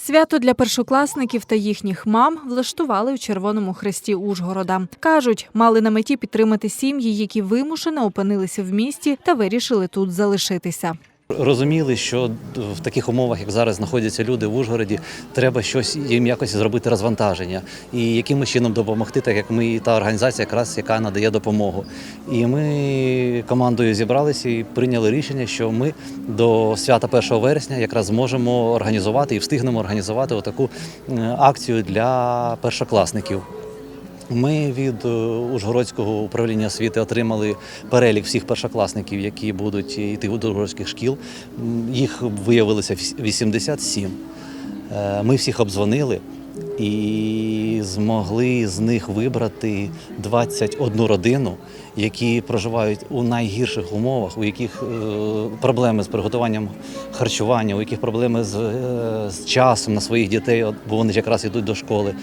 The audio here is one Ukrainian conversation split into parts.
Свято для першокласників та їхніх мам влаштували у Червоному Хресті Ужгорода. Кажуть, мали на меті підтримати сім'ї, які вимушено опинилися в місті та вирішили тут залишитися. Розуміли, що в таких умовах, як зараз знаходяться люди в Ужгороді, треба щось їм якось зробити розвантаження і якимось чином допомогти, так як ми та організація, якраз яка надає допомогу. І ми командою зібралися і прийняли рішення, що ми до свята 1 вересня якраз зможемо організувати і встигнемо організувати отаку е, акцію для першокласників. Ми від е, Ужгородського управління освіти отримали перелік всіх першокласників, які будуть йти до ужгородських шкіл. Їх виявилося 87. Е, Ми всіх обдзвонили і змогли з них вибрати 21 родину, які проживають у найгірших умовах, у яких е, проблеми з приготуванням харчування, у яких проблеми з, з часом на своїх дітей, бо вони ж якраз йдуть до школи.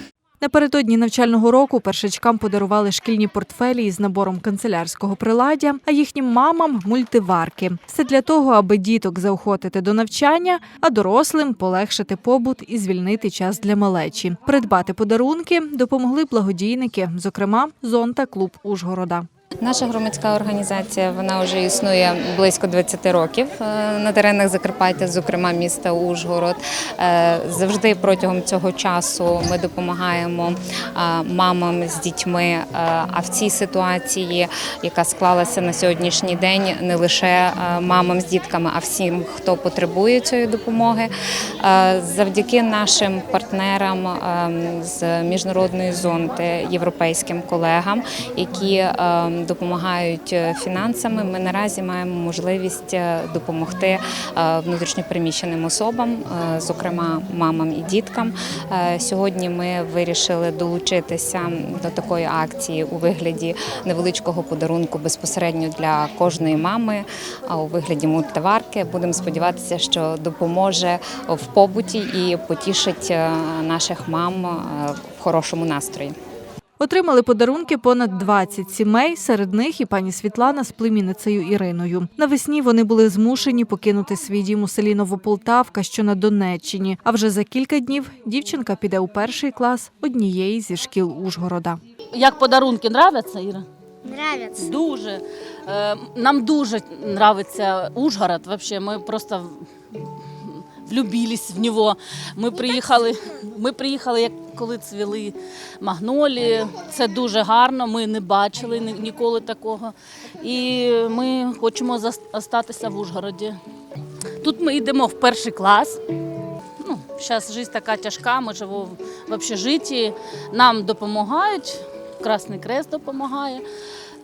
Напередодні навчального року першачкам подарували шкільні портфелі із набором канцелярського приладдя, а їхнім мамам мультиварки. Все для того, аби діток заохотити до навчання, а дорослим полегшити побут і звільнити час для малечі. Придбати подарунки допомогли благодійники, зокрема зон та клуб Ужгорода. Наша громадська організація вона вже існує близько 20 років е, на теренах Закарпаття, зокрема міста Ужгород. Е, Завжди протягом цього часу ми допомагаємо е, мамам з дітьми. А в цій ситуації, яка склалася на сьогоднішній день, не лише мамам з дітками, а всім, хто потребує цієї допомоги. Завдяки нашим партнерам з міжнародної зонти, європейським колегам, які допомагають е, фінансами. Ми наразі маємо можливість е, допомогти е, внутрішньопереміщеним особам, зокрема мамам і діткам. Сьогодні ми вирішили долучитися до такої акції у вигляді невеличкого подарунку безпосередньо для кожної мами, а у вигляді мультиварки. Будемо сподіватися, що допоможе в побуті і потішить наших мам в хорошому настрої. Отримали подарунки понад 20 сімей, серед них і пані Світлана з племінницею Іриною. Навесні вони були змушені покинути свій дім у селі Новополтавка, що на Донеччині. А вже за кілька днів дівчинка піде у перший клас однієї зі шкіл Ужгорода. Як подарунки нравляться, Іра? Нравится. Дуже. Е, Нам дуже нравиться Ужгород. Вообще, ми просто влюбились в нього. Ми приїхали, ми приїхали, як коли цвіли магнолії. Це дуже гарно. Ми не бачили ніколи такого. І ми хочемо остатися в Ужгороді. Тут ми йдемо в перший клас. Ну, зараз життя така тяжка, ми живемо в- в общежитті, нам допомагають, Красний Крест допомагає.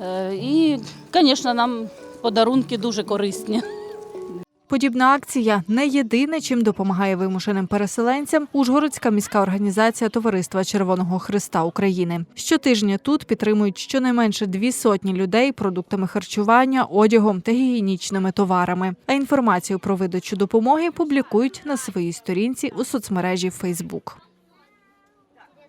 Е, І, звісно, нам подарунки дуже корисні. Подібна акція не єдине, чим допомагає вимушеним переселенцям Ужгородська міська організація Товариства Червоного Христа України. Щотижня тут підтримують щонайменше дві сотні людей продуктами харчування, одягом та гігієнічними товарами. А інформацію про видачу допомоги публікують на своїй сторінці у соцмережі Facebook.